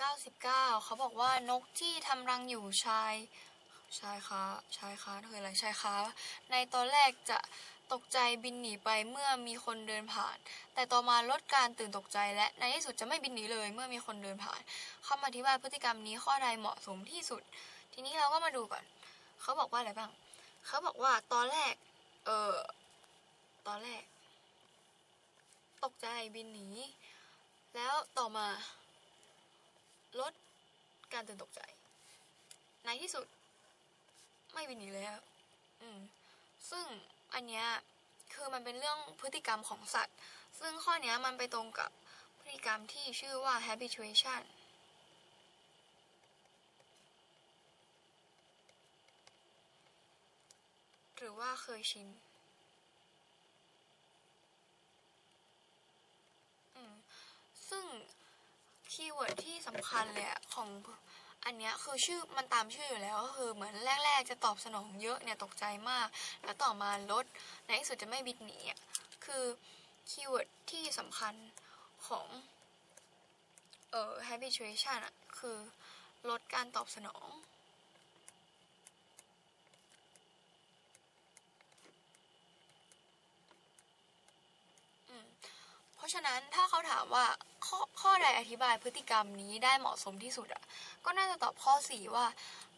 99 เขาบอกว่านกที่ทำรังอยู่ชายชายคาชายคาคืออะไรชายคาในตอนแรกจะตกใจบินหนีไปเมื่อมีคนเดินผ่าน แต่ต่อมาลดการตื่นตกใจและในที่สุดจะไม่บินหนีเลย เมื่อมีคนเดินผ่านคำอธิบายพฤติกรรมนี้ข้อใดเหมาะสมที่สุด ทีนี้เราก็มาดูก่อน เขาบอกว่าอะไรบ้าง เขาบอกว่าตอนแรก เออตอนแรก ตกใจบินหนี แล้วต่อมา ลดการตื่นตกใจ ในที่สุด ไม่บินหนีแล้ว อืม ซึ่งอันเนี้ยคือมันเป็นเรื่องพฤติกรรมของสัตว์ ซึ่งข้อเนี้ยมันไปตรงกับพฤติกรรมที่ชื่อว่า habituation หรือว่าเคยชิน อืม ซึ่ง คีย์เวิร์ดที่สำคัญเลยของอันเนี้ยคือชื่อมันตามชื่ออยู่แล้วก็คือเหมือนแรก ๆ จะตอบสนองเยอะเนี่ยตกใจมาก แล้วต่อมาลดในที่สุดจะไม่บิดหนีอะคือคีย์เวิร์ดที่สำคัญของเอ่อ habituation อะคือลดการตอบสนอง อืม เพราะนั้นถ้าเขาถามว่าข้อข้อใดอธิบายพฤติกรรมนี้ได้เหมาะสมที่สุดอะก็น่าจะตอบข้อ 4 ว่า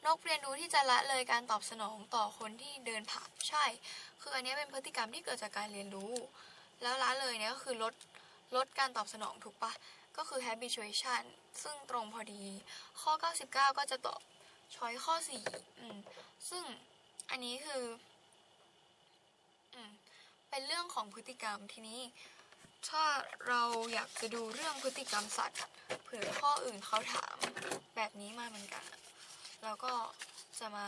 นกเรียนรู้ที่จะละเลยการตอบสนองต่อคนที่เดินผ่านใช่ คืออันนี้เป็นพฤติกรรมที่เกิดจากการเรียนรู้ แล้วละเลยเนี่ยก็คือลดลดการตอบสนองถูกปะก็คือ habituation ซึ่งตรงพอดี ข้อ 99 ก็จะตอบช้อยข้อ 4 อืม ซึ่งอันนี้คือ อืม เป็นเรื่องของพฤติกรรมทีนี้ ถ้าเราอยากจะดูเรื่องพฤติกรรมสัตว์เผื่อข้ออื่นเขาถามแบบนี้มาเหมือนกัน เราก็จะมา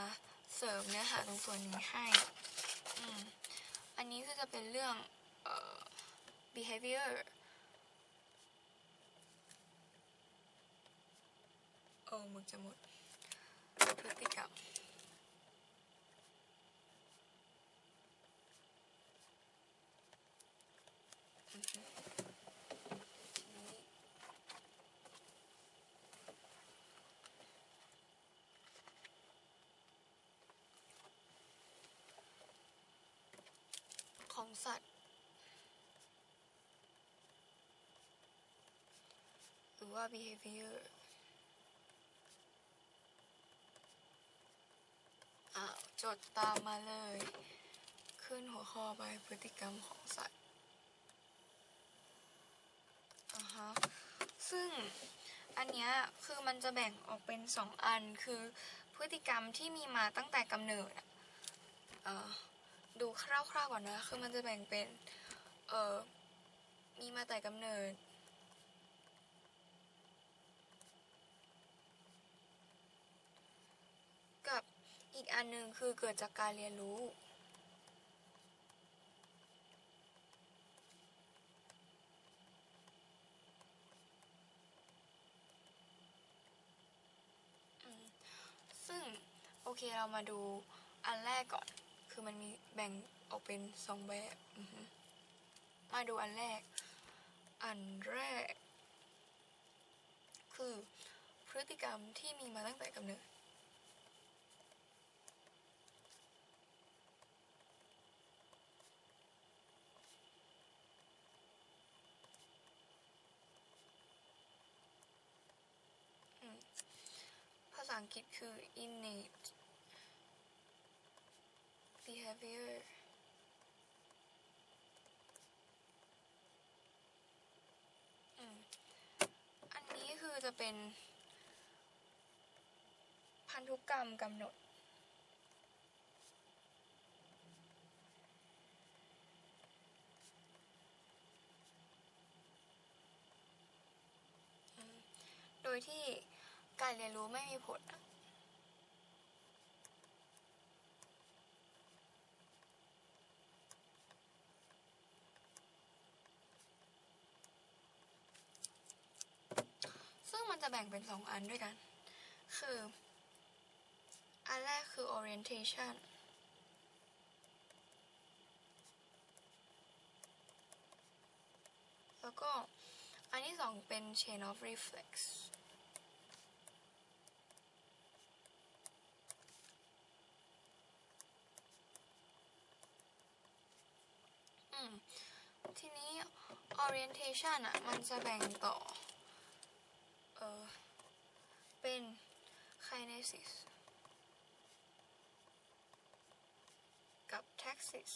เสริมเนื้อหาตรงส่วนนี้ให้ อืม อันนี้ก็จะเป็นเรื่องเอ่อ behavior โอ้มึกจะหมดพฤติกรรม ของสัตว์ หรือว่า behavior อ้าวจดตามมาเลย ขึ้นหัวข้อไปพฤติกรรมของสัตว์อ่าฮะซึ่งอันเนี้ยคือมันจะแบ่งออกเป็นสองอันคือพฤติกรรมที่มีมาตั้งแต่กำเนิดอะเอ่อ ดูคร่าวๆก่อนนะ คือมันจะแบ่งเป็น เออมีมาแต่กำเนิด กับอีกอันหนึ่งคือเกิดจากการเรียนรู้ซึ่ง โอเคเรามาดูอันแรกก่อน คือมันมีแบ่งออกเป็นสองแบบ มาดูอันแรก อันแรก คือพฤติกรรมที่มีมาตั้งแต่กำเนิดภาษาอังกฤษคือ innate behavior อันนี้คือจะเป็น พันธุกรรมกำหนด โดยที่การเรียนรู้ไม่มีผลอะ เป็นสองอันด้วยกัน คือ อันแรกคือ orientation แล้วก็อันที่สองเป็น chain of reflex ทีนี้ orientation อะ มันจะแบ่งต่อ เออ เป็น kinesis กับ taxis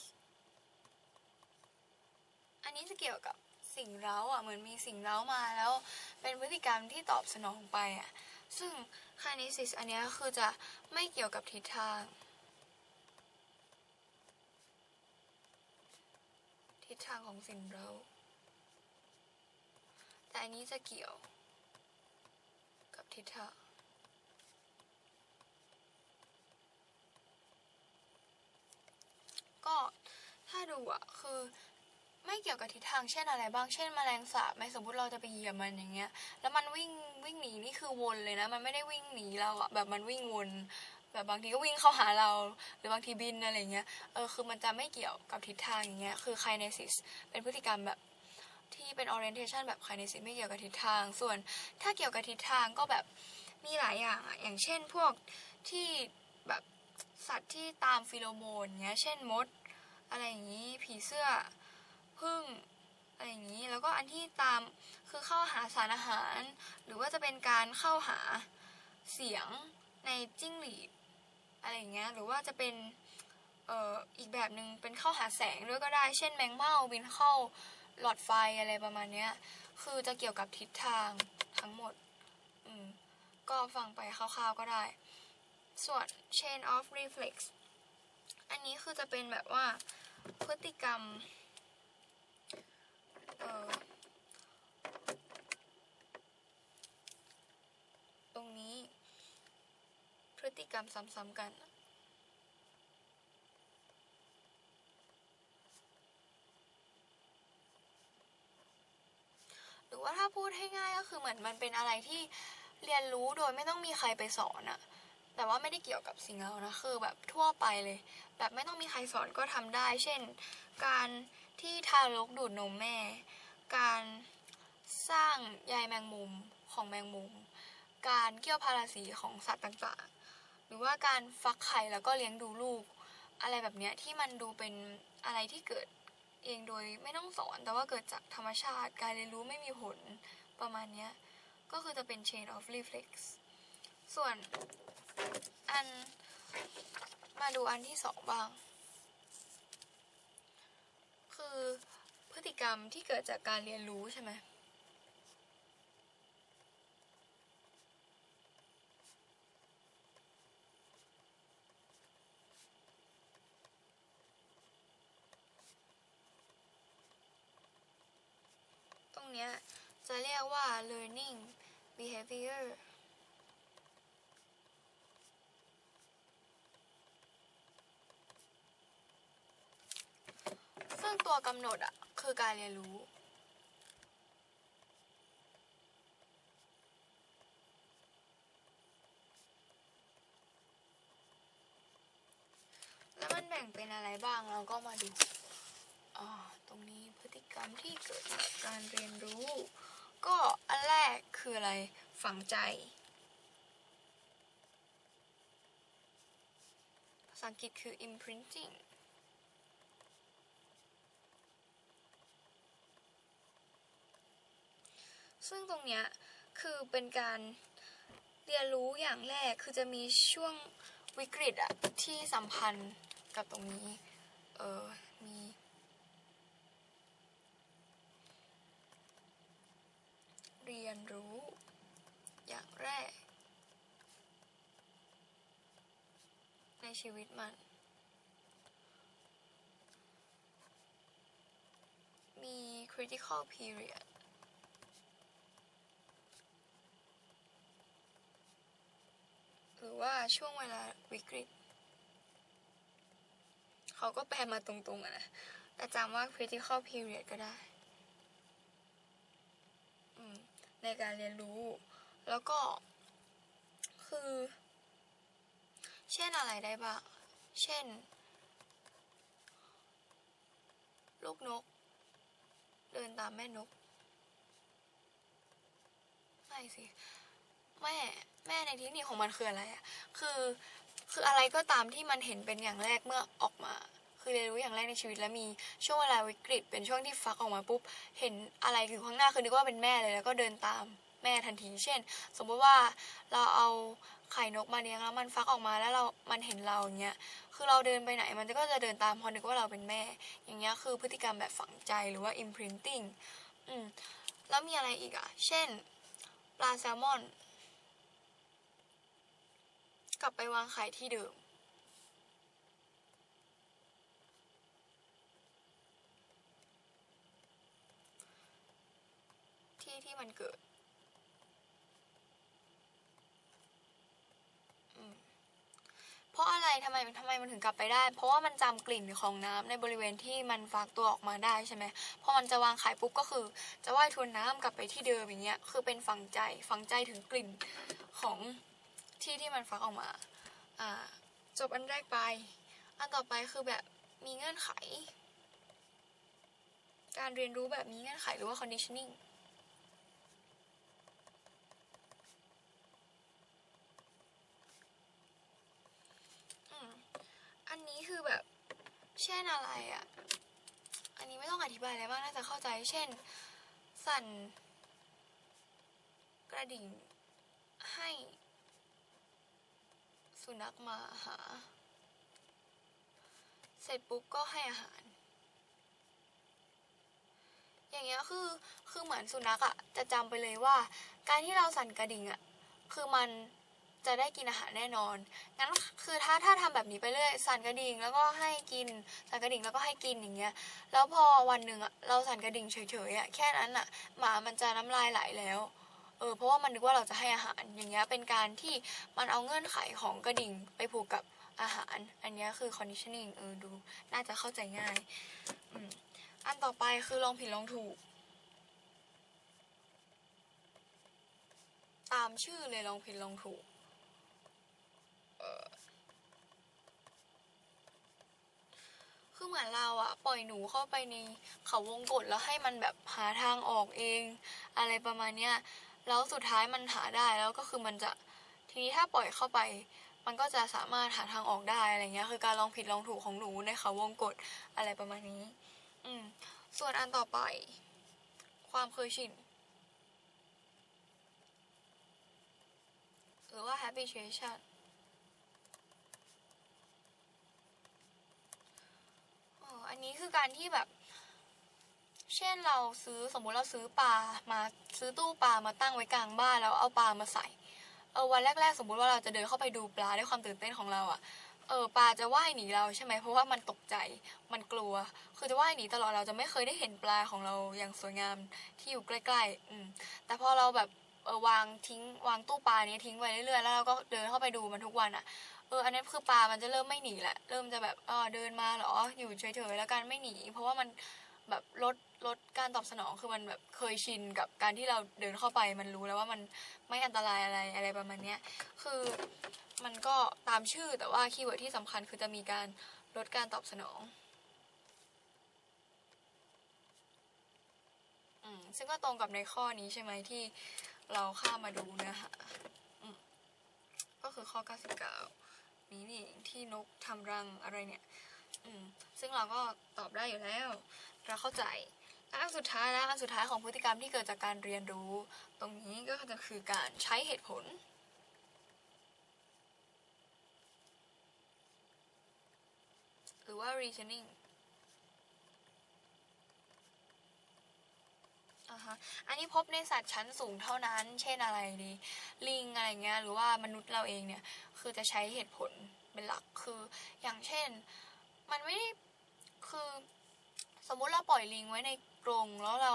อันนี้จะเกี่ยวกับสิ่งเร้าอะเหมือนมีสิ่งเร้ามาแล้วเป็นพฤติกรรมที่ตอบสนองไปอะซึ่ง kinesis อันเนี้ยคือจะไม่เกี่ยวกับทิศทาง ทิศทางของสิ่งเร้า แต่อันนี้จะเกี่ยวกับทิศทาง ก็ ถ้าดูอะคือไม่เกี่ยวกับทิศทางเช่นอะไรบ้าง เช่นแมลงสาบไหมสมมติเราจะไปเหยียบมันอย่างเงี้ย แล้วมันวิ่งวิ่งหนีนี่คือวนเลยนะ มันไม่ได้วิ่งหนีเราอะแบบมันวิ่งวน แบบบางทีก็วิ่งเข้าหาเรา หรือบางทีบินอะไรเงี้ย เออคือมันจะไม่เกี่ยวกับทิศทางอย่างเงี้ย คือ kinesis เป็นพฤติกรรมแบบที่เป็น orientation แบบ kinesis ไม่เกี่ยวกับทิศทาง ส่วนถ้าเกี่ยวกับทิศทางก็แบบมีหลายอย่างอะอย่างเช่นพวกที่แบบสัตว์ที่ตามฟิโลโมนเงี้ย เช่นมด อะไรอย่างนี้ ผีเสื้อพึ่งอะไรอย่างนี้ แล้วก็อันที่ตามคือเข้าหาสารอาหาร หรือว่าจะเป็นการเข้าหาเสียงในจิ้งหรีดอะไรอย่างเงี้ยหรือว่าจะเป็นเอ่ออีกแบบหนึ่งเป็นเข้าหาแสงด้วยก็ได้ เช่นแมงเม่าบินเข้าหลอดไฟอะไรประมาณเนี้ย คือจะเกี่ยวกับทิศทางทั้งหมด อืม ก็ฟังไปคร่าวๆก็ได้ ส่วน chain of reflex อันนี้คือจะเป็นแบบว่า พฤติกรรมตรงนี้ พฤติกรรมซ้ำๆกันหรือว่าถ้าพูดให้ง่ายก็คือเหมือนมันเป็นอะไรที่เรียนรู้โดยไม่ต้องมีใครไปสอนอะ แต่ว่าไม่ได้เกี่ยวกับสิ่งเรานะคือแบบทั่วไปเลย แบบไม่ต้องมีใครสอนก็ทำได้ เช่น การที่ทารกดูดนมแม่ การสร้างใยแมงมุมของแมงมุม การเกี่ยวพาราสีของสัตว์ต่างๆ หรือว่าการฟักไข่แล้วก็เลี้ยงดูลูก อะไรแบบเนี้ยที่มันดูเป็นอะไรที่เกิดเองโดยไม่ต้องสอนแต่ว่าเกิดจากธรรมชาติ การเรียนรู้ไม่มีผลประมาณเนี้ยก็คือจะเป็น chain of reflex ส่วนอันมาดูอันที่สองบ้าง คือพฤติกรรมที่เกิดจากการเรียนรู้ใช่ไหมตรงเนี้ยจะเรียกว่า learning behavior ซึ่ง ตัวกำหนดอะคือการเรียนรู้ แล้วมันแบ่งเป็นอะไรบ้างเราก็มาดูอ่าตรงนี้พฤติกรรมที่เกิดจากการเรียนรู้ ก็อันแรกคืออะไรฝังใจภาษาอังกฤษคือ imprinting ซึ่งตรงเนี้ยคือเป็นการเรียนรู้อย่างแรกคือจะมีช่วงวิกฤตอะที่สัมพันธ์กับตรงนี้ เออมีเรียนรู้อย่างแรก ในชีวิตมัน มี critical period หรือว่า ช่วงเวลาวิกฤต เขาก็แปลมาตรงๆอะนะ แต่จำว่า critical period ก็ได้ในการเรียนรู้ แล้วก็ คือ เช่นอะไรได้บ้าง เช่น ลูกนก เดินตามแม่นก ไม่สิ แม่ แม่ในที่นี้ของมันคืออะไรอะคือคืออะไรก็ตามที่มันเห็นเป็นอย่างแรกเมื่อออกมา คือเรียนรู้อย่างแรกในชีวิตแล้วมีช่วงเวลาวิกฤต เป็นช่วงที่ฟักออกมาปุ๊บ เห็นอะไรอยู่ข้างหน้าคือนึกว่าเป็นแม่เลยแล้วก็เดินตามแม่ทันที เช่น สมมติว่าเราเอาไข่นกมาเลี้ยงแล้วมันฟักออกมาแล้วเรา มันเห็นเราอย่างเงี้ย คือเราเดินไปไหนมันก็จะเดินตามพอนึกว่าเราเป็นแม่ อย่างเงี้ยคือพฤติกรรมแบบฝังใจหรือว่า imprinting อืมแล้วมีอะไรอีกอะ เช่น ปลาแซลมอน กลับไปวางไข่ที่เดิม ที่ที่มันเกิดเพราะอะไรทำไมทำไมมันถึงกลับไปได้ เพราะว่ามันจำกลิ่นของน้ำในบริเวณที่มันฟักตัวออกมาได้ใช่ไหมพอมันจะวางไข่ปุ๊บก็คือ จะว่ายทวนน้ำกลับไปที่เดิมอย่างเงี้ย คือเป็นฝังใจฝังใจถึงกลิ่นของ ที่ที่มันฟักออกมา อ่า จบอันแรกไป อันต่อไปคือแบบมีเงื่อนไข การเรียนรู้แบบมีเงื่อนไขหรือว่า conditioning อันนี้คือแบบ เช่นอะไรอะ่ะ อันนี้ไม่ต้องอธิบายอะไรมากน่าจะเข้าใจ เช่น สั่น กระดิ่งให้ สุนัขมาหา เสร็จปุ๊บก็ให้อาหาร อย่างเงี้ยคือคือเหมือนสุนัขอะ่ะจะจำไปเลยว่า การที่เราสั่นกระดิ่งอะ่ะคือมันจะได้กินอาหารแน่นอน งั้นคือถ้าถ้าทำแบบนี้ไปเรื่อย สั่นกระดิ่งแล้วก็ให้กิน สั่นกระดิ่งแล้วก็ให้กินอย่างเงี้ย แล้วพอวันหนึ่งอะเราสั่นกระดิ่งเฉยๆอะแค่นั้นอะหมามันจะน้ำลายไหลแล้ว เออเพราะว่ามันนึกว่าเราจะให้อาหารอย่างเงี้ยเป็นการที่มันเอาเงื่อนไขของกระดิ่งไปผูกกับอาหาร อันนี้คือ conditioning เออดู น่าจะเข้าใจง่ายอันต่อไปคือลองผิดลองถูก ตามชื่อเลยลองผิดลองถูกคือเหมือนเราอะปล่อยหนูเข้าไปในเขาวงกตแล้วให้มันแบบหาทางออกเอง อะไรประมาณเนี้ย แล้วสุดท้ายมันหาได้แล้วก็คือมันจะทีนี้ถ้าปล่อยเข้าไป มันก็จะสามารถหาทางออกได้อะไรเงี้ย คือการลองผิดลองถูกของหนูในเขาวงกตอะไรประมาณนี้ อืม ส่วนอันต่อไป ความเคยชินหรือว่า habituation อ๋ออันนี้คือการที่แบบ เช่นเราซื้อสมมุติเราซื้อปลามาซื้อตู้ปลามาตั้งไว้กลางบ้านแล้วเอาปลามาใส่เออวันแรก ๆ สมมุติว่าเราจะเดินเข้าไปดูปลาด้วยความตื่นเต้นของเราอะ่ะเออปลาจะว่ายหนีเราใช่ไหมเพราะว่ามันตกใจมันกลัว คือจะว่ายหนีตลอดเราจะไม่เคยได้เห็นปลาของเราอย่างสวยงามที่อยู่ใกล้ๆอืมแต่พอเราแบบเออวางทิ้งวางตู้ปลานี้ทิ้งไว้เรื่อยๆแล้วเราก็เดินเข้าไปดูมันทุกวันอะ่ะเอออันนี้คือปลามันจะเริ่มไม่หนีแหละเริ่มจะแบบเออเดินมาหรออยู่เฉยๆแล้วกันไม่หนี เพราะว่ามัน แบบลดลดการตอบสนองคือมันแบบเคยชินกับการที่เราเดินเข้าไปมันรู้แล้วว่ามันไม่อันตรายอะไรอะไรประมาณเนี้ยคือมันก็ตามชื่อแต่ว่าคีย์เวิร์ดที่สำคัญคือจะมีการลดการตอบสนองอืมซึ่งก็ตรงกับในข้อนี้ใช่ไหมที่เราข้ามาดูเนื้อหาอืมก็คือข้อ 99 นี้นี่ที่นกทำรังอะไรเนี่ย อืมซึ่งเราก็ตอบได้อยู่แล้ว เราเข้าใจอันสุดท้ายนะอันสุดท้ายของพฤติกรรมที่เกิดจากการเรียนรู้ ตรงนี้ก็จะคือการใช้เหตุผล หรือว่า reasoning อ่าฮะอันนี้พบในสัตว์ชั้นสูงเท่านั้น เช่นอะไรดี ลิงอะไรเงี้ย หรือว่ามนุษย์เราเองเนี่ย คือจะใช้เหตุผลเป็นหลัก คือ อย่างเช่น มันไม่ได้ คือ สมมุติเราปล่อยลิงไว้ในกรงแล้วเรา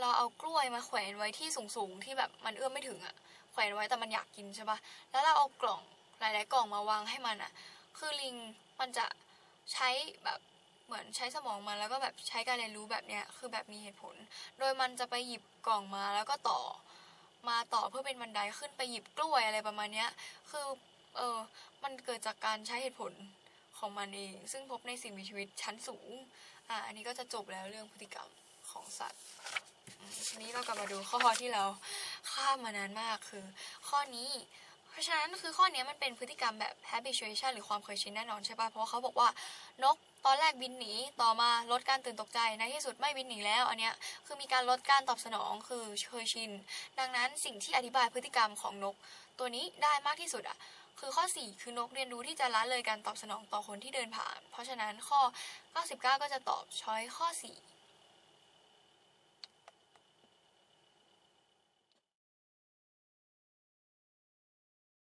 เราเอากล้วยมาแขวนไว้ที่สูงๆที่แบบมันเอื้อมไม่ถึงอะแขวนไว้แต่มันอยากกินใช่ปะแล้วเราเอากล่องหลายๆกล่องมาวางให้มันอะคือลิงมันจะใช้แบบเหมือนใช้สมองมันแล้วก็แบบใช้การเรียนรู้แบบเนี้ยคือแบบมีเหตุผล โดยมันจะไปหยิบกล่องมาแล้วก็ต่อมาต่อเพื่อเป็นบันไดขึ้นไปหยิบกล้วยอะไรประมาณเนี้ย คือเออมันเกิดจากการใช้เหตุผล ของมันเอง ซึ่งพบในสิ่งมีชีวิตชั้นสูง อ่า อันนี้ก็จะจบแล้วเรื่องพฤติกรรมของสัตว์ทีนี้เรากลับมาดูข้อที่เราข้ามมานานมากคือ ข้อนี้ เพราะฉะนั้นคือข้อนี้มันเป็นพฤติกรรมแบบ habituation หรือความเคยชินแน่นอนใช่ปะเพราะว่าเขาบอกว่านกตอนแรกบินหนี ต่อมาลดการตื่นตกใจ ในที่สุดไม่บินหนีแล้ว อันเนี้ยคือมีการลดการตอบสนองคือเคยชิน ดังนั้นสิ่งที่อธิบายพฤติกรรมของนกตัวนี้ได้มากที่สุดอะ คือข้อ 4 คือนกเรียนรู้ที่จะละเลยการตอบสนองต่อคนที่เดินผ่าน เพราะฉะนั้นข้อ 99 ก็จะตอบช้อยข้อ 4